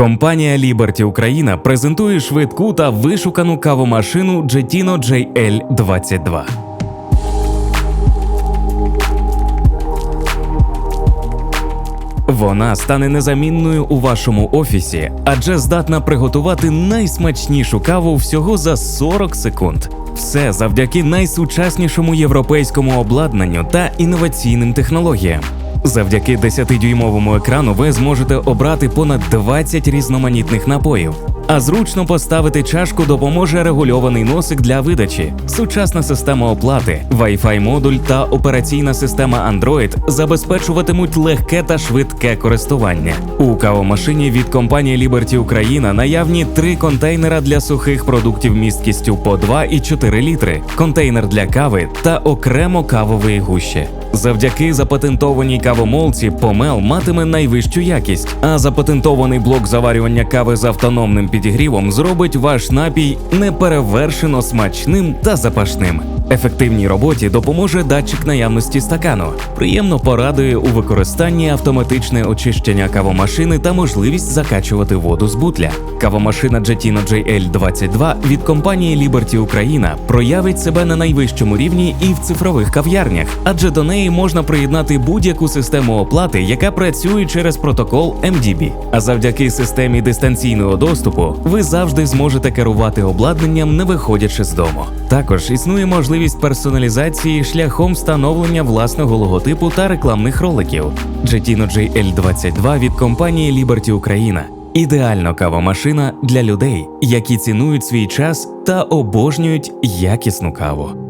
Компанія Liberty Україна презентує швидку та вишукану кавомашину Jetino JL22. Вона стане незамінною у вашому офісі, адже здатна приготувати найсмачнішу каву всього за 40 секунд. Все завдяки найсучаснішому європейському обладнанню та інноваційним технологіям. Завдяки 10-дюймовому екрану ви зможете обрати понад 20 різноманітних напоїв. А зручно поставити чашку допоможе регульований носик для видачі, сучасна система оплати, Wi-Fi модуль та операційна система Android забезпечуватимуть легке та швидке користування. У кавомашині від компанії Liberty Україна наявні три контейнера для сухих продуктів місткістю по 2 і 4 літри, контейнер для кави та окремо кавової гущі. Завдяки запатентованій кавомолці помел матиме найвищу якість, а запатентований блок заварювання кави з автономним підігрівом зробить ваш напій неперевершено смачним та запашним. Ефективній роботі допоможе датчик наявності стакану. Приємно порадує у використанні автоматичне очищення кавомашини та можливість закачувати воду з бутля. Кавомашина Jetino JL22 від компанії Liberty Україна проявить себе на найвищому рівні і в цифрових кав'ярнях, адже до неї можна приєднати будь-яку систему оплати, яка працює через протокол MDB. А завдяки системі дистанційного доступу ви завжди зможете керувати обладнанням, не виходячи з дому. Також існує можливість персоналізації шляхом встановлення власного логотипу та рекламних роликів. Jetino JL22 від компанії Liberty Україна. Ідеально кавомашина для людей, які цінують свій час та обожнюють якісну каву.